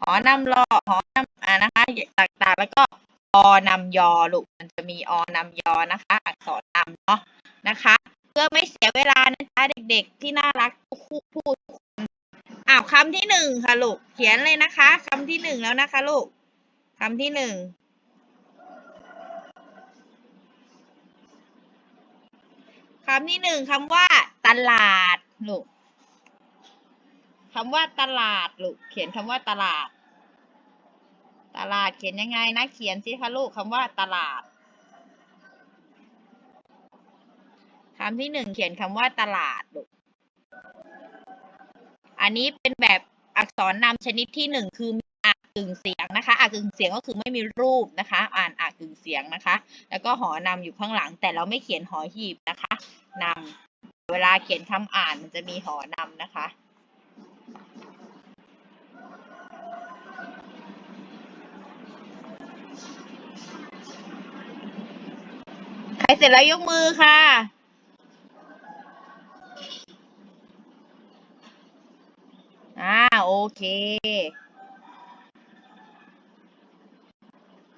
หอนำรอหอนำอ่านะคะต่างๆ แล้วก็อนำยอลูกมันจะมีอนำยอนะคะ อักษรนำเนาะนะคะ เพื่อไม่เสียเวลานะคะเด็กๆ ที่น่ารักทุกคู่พูดทุกคนอ้าวคำที่หนึ่งค่ะลูกเขียนเลยนะคะคำที่หนึ่งแล้วนะคะลูกคำที่หนึ่งคำที่หนึ่งคำว่า ตลาดลูก คำว่าตลาดลูก เขียนคำว่าตลาด ตลาดเขียนยังไงนะ เขียนสิคะลูกคำว่าตลาดคำที่หนึ่งเขียนคำว่าตลาดลูก อันนี้เป็นแบบอักษรนำชนิดที่หนึ่งคือมีอ่ากึ่งเสียงนะคะอ่ากึ่งเสียงก็คือไม่มีรูปนะคะ อ่านอ่ากึ่งเสียงนะคะ แล้วก็หอนำอยู่ข้างหลัง แต่เราไม่เขียนหอหีบนะคะนำเวลาเขียนคำอ่านมันจะมีหอนำนะคะ ใครเสร็จแล้วยกมือค่ะ อ่าโอเค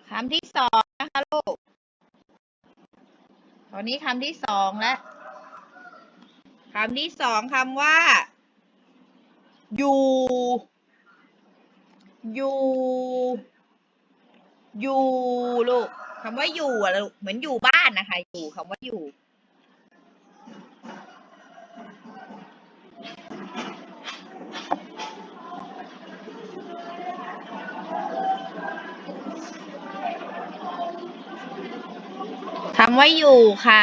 คำที่สองนะคะลูก ตอนนี้คำที่สองแล้วคำที่สองคำว่า อยู่ อยู่ อยู่ลูกคำว่าอยู่อะลูกเหมือนอยู่บ้านนะคะ อยู่คำว่าอยู่ คำว่าอยู่ค่ะ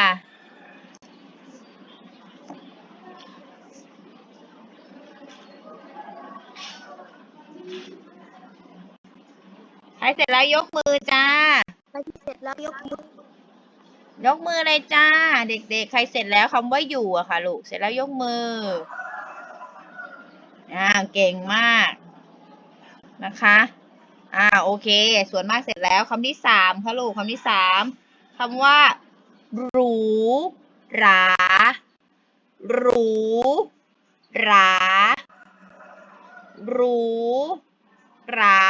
ใครเสร็จแล้วยกมือจ้า ใครที่เสร็จแล้วยกมือยกมือเลยจ้า เด็กๆ ใครเสร็จแล้วคำว่าอยู่อะค่ะลูก เสร็จแล้วยกมือ อ่า เก่งมากนะคะ อ่า โอเค ส่วนมากเสร็จแล้วคำที่สามค่ะลูกคำที่สามคำว่า หรู หรา หรู หรา หรู หรา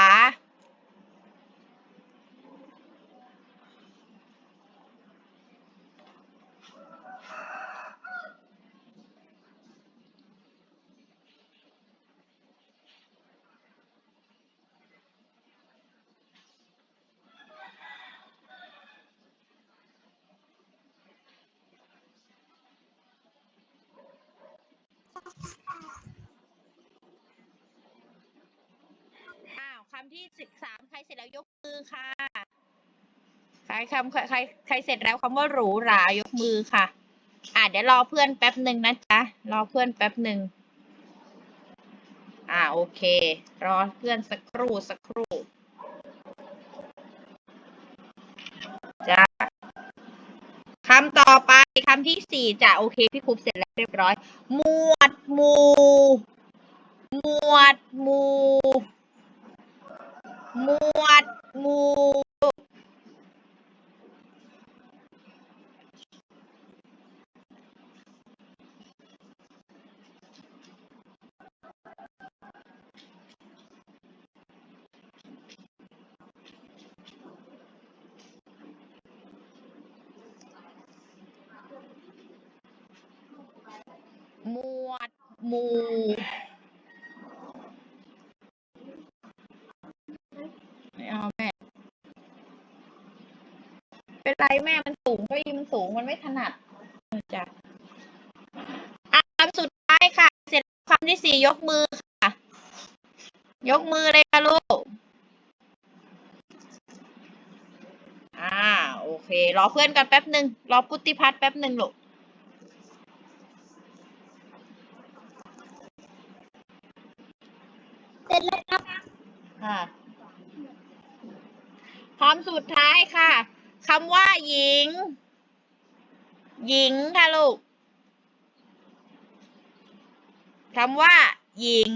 อ้าวคำที่สิบสามใครเสร็จ แล้วยกมือค่ะ ใครคำใครใครใครเสร็จแล้วคำว่าหรูหรายกมือค่ะ อ่าเดี๋ยวรอเพื่อนแป๊บหนึ่งนะจ๊ะ รอเพื่อนแป๊บหนึ่งอ่าโอเค รอเพื่อนสักครู่สักครู่จ้ะคำต่อไปคำที่สี่จ้ะโอเคพี่ครูเสร็จแล้วเรียบร้อย หมวดหมู่ หมวดหมู่ หมวดหมู่หมวดหมู่เอาแม่ เป็นไรแม่มันสูงเก็ยีมันสูงมันไม่ถนัดเออจ้ะอะคำสุดท้ายค่ะ เสร็จแล้วคำที่สี่ยกมือค่ะ ยกมือเลยค่ะลูกอ่าโอเค รอเพื่อนกันแป๊บหนึ่งรอพุทธิพัฒน์แป๊บหนึ่งลูกเสร็จแล้วครับค่ะคำสุดท้ายค่ะ คำว่าหญิง หญิงค่ะลูกคำว่า หญิง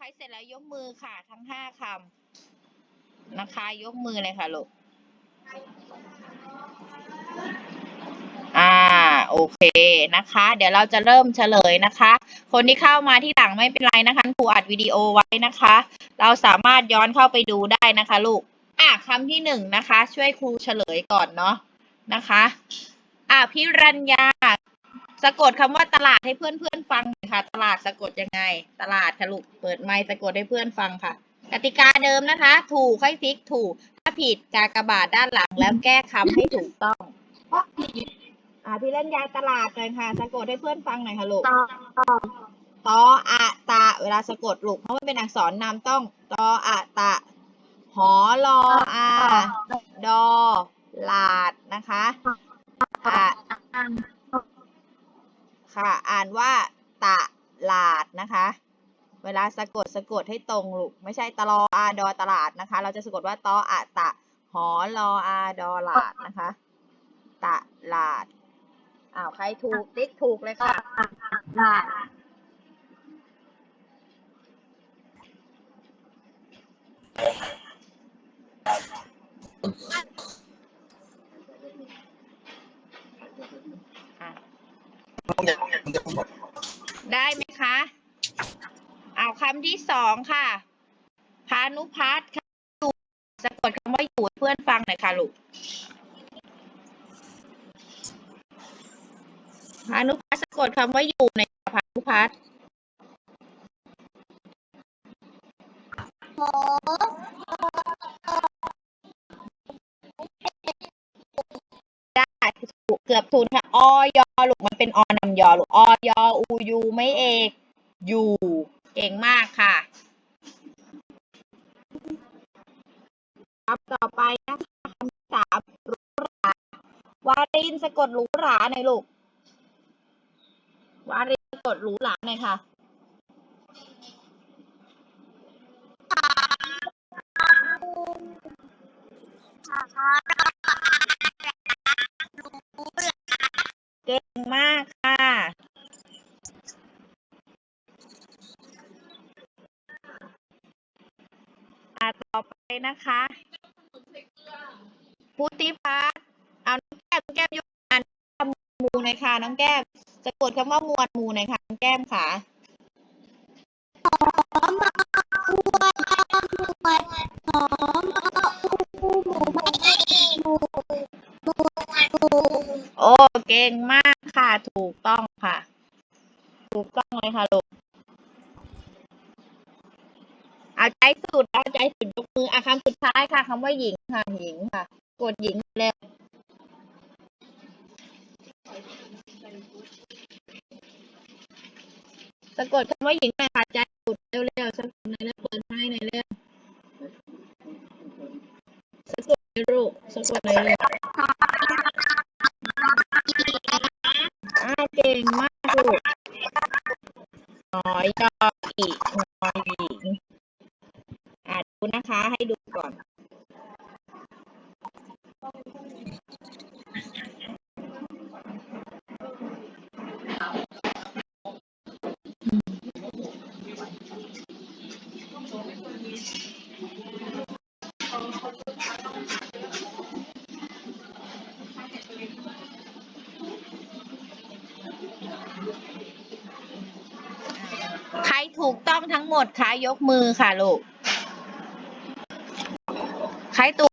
เสร็จแล้วยกมือค่ะ ทั้งห้าคำนะคะ ยกมือเลยค่ะลูก อ่า โอเคนะคะ เดี๋ยวเราจะเริ่มเฉลยนะคะ คนที่เข้ามาที่หลังไม่เป็นไรนะคะครูอัดวิดีโอไว้นะคะ เราสามารถย้อนเข้าไปดูได้นะคะลูก อะคำที่หนึ่งนะคะ ช่วยครูเฉลยก่อนเนาะนะคะ อะพิรัญญา สะกดคำว่าตลาดให้เพื่อนเพื่อนๆฟัง ค่ะ ตลาดสะกดยังไง ตลาดค่ะลูกเปิดไมค์สะกดให้เพื่อนฟังค่ะ กติกาเดิมนะคะ ถูกให้ติ๊กถูก ถ้าผิดกากบาทด้านหลังแล้วแก้คำให้ถูกต้องอ่าพี่เล่นยาตลาดเลยค่ะ สะกดให้เพื่อนฟังหน่อยค่ะลูกตออะตะ เวลาสะกดลูกเพราะมันเป็นอักษรนำต้องตออะตะ หอลออาดอลาดนะคะอะค่ะ อ่านว่า ตะลาดนะคะ เวลาสะกดสะกดให้ตรงลูกไม่ใช่ตลออาดอตลาดนะคะ เราจะสะกดว่าตออะตะหอลออาดอลาดนะคะ ตะลาดอ้าวใครถูกติ๊กถูกเลยค่ะลาด อะ ผมจะผมจะพูด ได้ไหมคะเอาคำที่สองค่ะ พานุพัฒน์ค่ะอยู่สะกดคำว่าอยู่เพื่อนฟังหน่อยค่ะลูกพานุพัฒน์สะกดคำว่าอยู่ในพานุพัฒน์ได้ถูกเกือบถูกค่ะอยอลูกมันเป็นอน ยอลูกอยอูยูไม่เอกอยู่ เก่งมากค่ะคำต่อไปนะคะคำที่สามหรูหราวารินสะกดหรูหราหน่อยลูกวารินสะกดหรูหราหน่อยค่ะเนะคะ พุทธิพัฒน์เอาน้องแก้มน้องแก้มยกอ่านมูหน่อยค่ะ น้องแก้มสะกดคำว่ามวลมูหน่อยค่ะน้องแก้มค่ะหอมมาอวยอวยหอมมาอูหมูไม่มูมูมูโอ้เก่งมากค่ะ ถูกต้องค่ะ ถูกต้องเลยค่ะลูก เอาใจสุดเอาใจสุดยกมืออะคำสุดท้ายค่ะคำว่าหญิงค่ะหญิงค่ะ กดหญิงเร็วสะกดคำว่าหญิงหน่อยค่ะใจสุดเร็วๆสะกดหน่อยเร็วเปิดไม้หน่อยเร็วสะกดหน่อยลูกสะกดหน่อยเร็วอ่าเก่งมากลูกหอยยออีก นะคะ ให้ดูก่อนใครถูกต้องทั้งหมดคะยกมือค่ะลูก ใครถูก